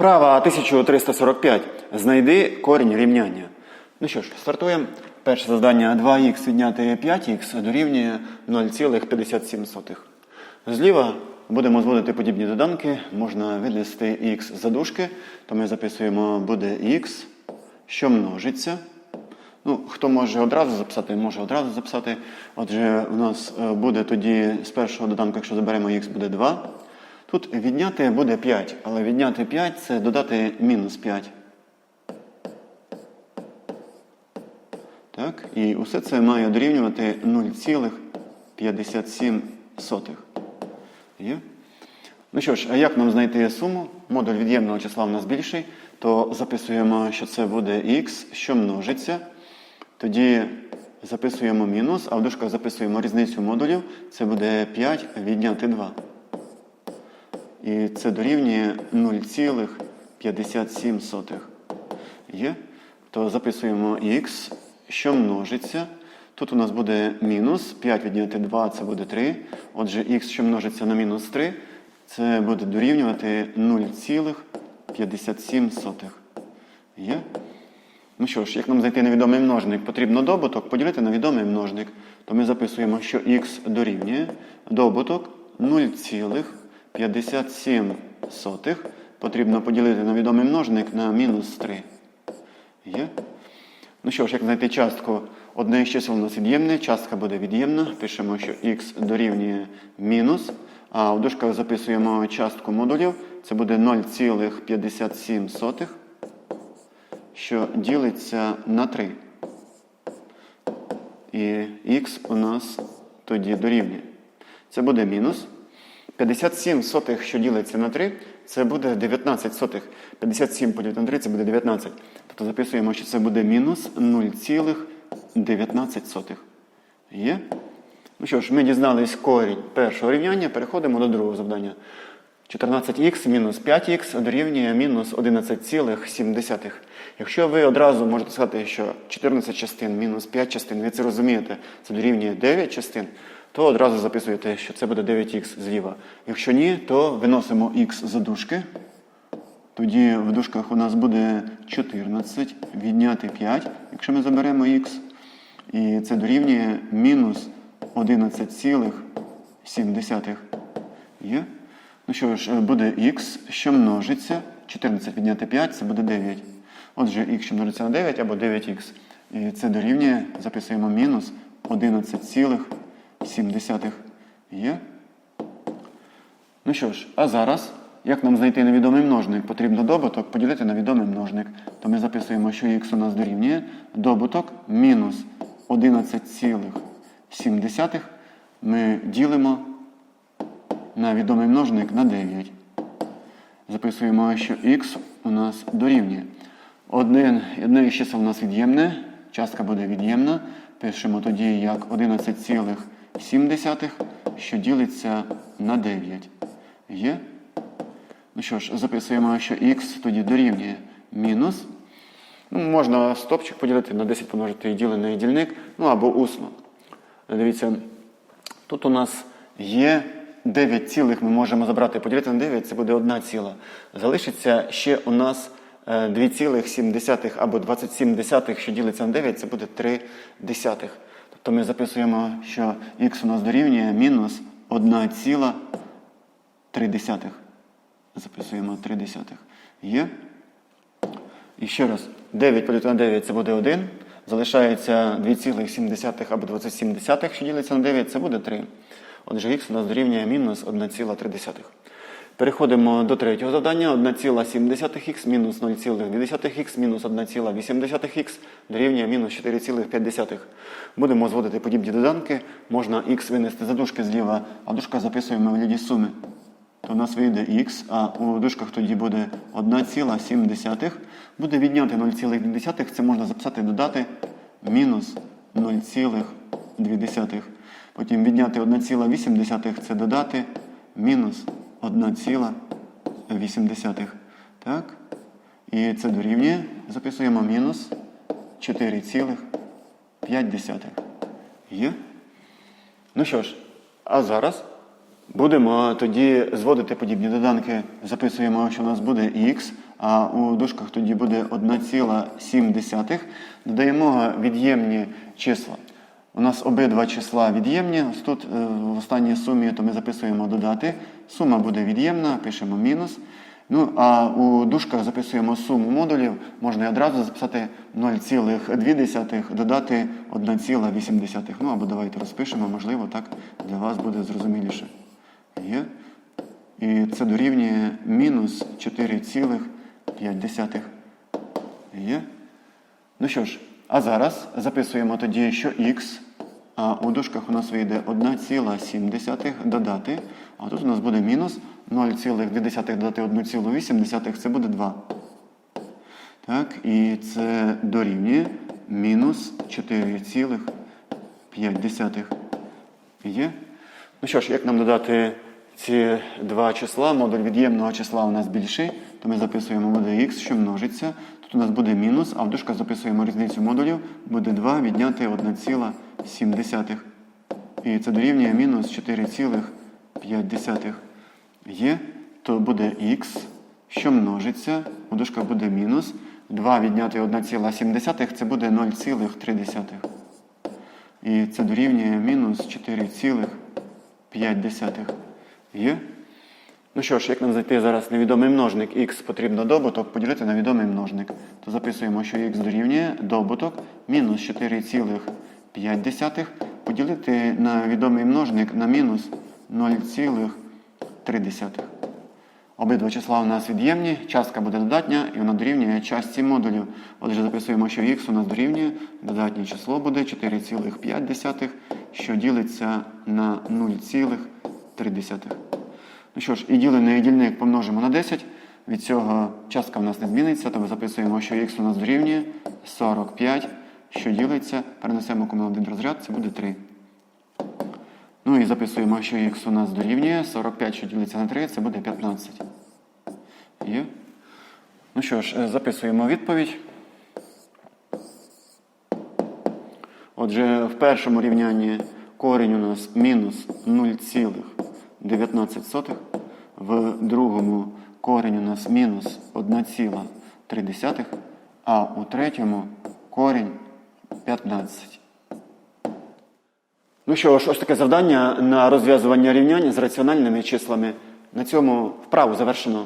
Вправа 1345. Знайди корінь рівняння. Ну що ж, стартуємо. Перше завдання 2х відняти 5х дорівнює 0,57. Зліва будемо зводити подібні доданки. Можна винести х за дужки, то ми записуємо буде х, що множиться. Ну, хто може одразу записати, може одразу записати. Отже, у нас е, буде тоді з першого доданку, якщо заберемо х, буде 2. Тут відняти буде 5, але відняти 5 це додати мінус 5. Так, і усе це має дорівнювати 0,57. Є? Ну що ж, а як нам знайти суму? Модуль від'ємного числа в нас більший, то записуємо, що це буде х, що множиться. Тоді записуємо мінус, а в дужках записуємо різницю модулів. Це буде 5 відняти 2. І це дорівнює 0,57. Є? То записуємо х, що множиться. Тут у нас буде мінус. 5 відняти 2 це буде 3. Отже, х, що множиться на мінус 3, це буде дорівнювати 0,57. Є? Ну що ж, як нам знайти невідомий множник? Потрібно добуток поділити на відомий множник. То ми записуємо, що х дорівнює добуток 0,57 потрібно поділити на відомий множник на мінус 3. Є? Ну що ж, як знайти частку? Одне із чисел у нас від'ємне, частка буде від'ємна. Пишемо, що х дорівнює мінус. А в дужках записуємо частку модулів. Це буде 0,57, що ділиться на 3. І х у нас тоді дорівнює. Це буде мінус. 57 сотих, що ділиться на 3, це буде 19 сотих. 57 поділити на 3 це буде 19. Тобто записуємо, що це буде мінус 0,19 сотих. Є? Ну що ж, ми дізнались корінь першого рівняння, переходимо до другого завдання. 14х мінус 5х дорівнює мінус 11,7. Якщо ви одразу можете сказати, що 14 частин мінус 5 частин, ви це розумієте, це дорівнює 9 частин, то одразу записуєте, що це буде 9х зліва. Якщо ні, то виносимо х за дужки. Тоді в дужках у нас буде 14 відняти 5, якщо ми заберемо х. І це дорівнює мінус 11,7. Є? Ну що ж, буде х, що множиться. 14 відняти 5, це буде 9. Отже, х, що множиться на 9 або 9х. І це дорівнює, записуємо мінус 11,7. Є? Ну що ж, а зараз, як нам знайти невідомий множник? Потрібно добуток поділити на відомий множник. То ми записуємо, що х у нас дорівнює добуток мінус 11,7 ми ділимо на відомий множник на 9. Записуємо, що х у нас дорівнює. Одне, одне із чисел у нас від'ємне, частка буде від'ємна. Пишемо тоді як 11,7, що ділиться на 9. Є? Ну що ж, записуємо, що х тоді дорівнює мінус. Ну, Можна стопчик поділити на 10 помножити і ділений дільник, ну або усно. Дивіться, тут у нас є 9 цілих, ми можемо забрати поділити на 9, це буде 1 ціла. Залишиться ще у нас 2,7 або 27, десятих, що ділиться на 9, це буде 3 десятих. Тобто ми записуємо, що х у нас дорівнює мінус 1,3. Записуємо 3 десятих. Є? І ще раз, 9 поділити на 9 це буде 1. Залишається 2,7 або 27, що ділиться на 9, це буде 3. Отже, х у нас дорівнює мінус 1,3. Переходимо до третього завдання. 1,7х мінус 0,2х мінус 1,8х дорівнює мінус 4,5. Будемо зводити подібні доданки. Можна х винести за дужки зліва, а дужка записуємо в вигляді суми. То у нас вийде х, а у дужках тоді буде 1,7. Буде відняти 0,2, це можна записати додати мінус 0,2. Потім відняти 1,8 це додати мінус 1,8. Так? І це дорівнює. Записуємо мінус 4,5. Є? Ну що ж, а зараз будемо тоді зводити подібні доданки. Записуємо, що у нас буде х, а у дужках тоді буде 1,7. Додаємо від'ємні числа. У нас обидва числа від'ємні. Тут е, в останній сумі то ми записуємо додати. Сума буде від'ємна, пишемо мінус. Ну, а у дужках записуємо суму модулів. Можна одразу записати 0,2 додати 1,8. Ну або давайте розпишемо, можливо, так для вас буде зрозуміліше. Є. І це дорівнює мінус 4,5. Є. Ну що ж, а зараз записуємо тоді, що х, а у дужках у нас вийде 1,7 додати, а тут у нас буде мінус 0,2 додати 1,8, це буде 2. Так, і це дорівнює мінус 4,5. Є? Ну що ж, як нам додати ці два числа? Модуль від'ємного числа у нас більший, то ми записуємо буде х, що множиться. Тут у нас буде мінус, а в дужках записуємо різницю модулів, буде 2 відняти 1,7. І це дорівнює мінус 4,5. Є, то буде х, що множиться, у дужках буде мінус. 2 відняти 1,7 це буде 0,3. І це дорівнює мінус 4,5. Є? Ну що ж, як нам знайти зараз невідомий множник х потрібно добуток поділити на відомий множник. То записуємо, що х дорівнює добуток мінус 4,5 поділити на відомий множник на мінус 0,3. Обидва числа у нас від'ємні, частка буде додатня і вона дорівнює частці модулів. Отже, записуємо, що х у нас дорівнює, додатнє число буде 4,5, що ділиться на 0,3. Ну що ж, і ділений і дільник помножимо на 10. Від цього частка в нас не зміниться, то ми записуємо, що х у нас дорівнює 45, що ділиться, перенесемо кому розряд, це буде 3. Ну і записуємо, що х у нас дорівнює 45, що ділиться на 3, це буде 15. Є. Ну що ж, е, записуємо відповідь. Отже, в першому рівнянні корінь у нас мінус 0,19. В другому корінь у нас мінус 1,3, а у третьому корінь 15. Ну що ж, ось таке завдання на розв'язування рівнянь з раціональними числами. На цьому вправу завершено.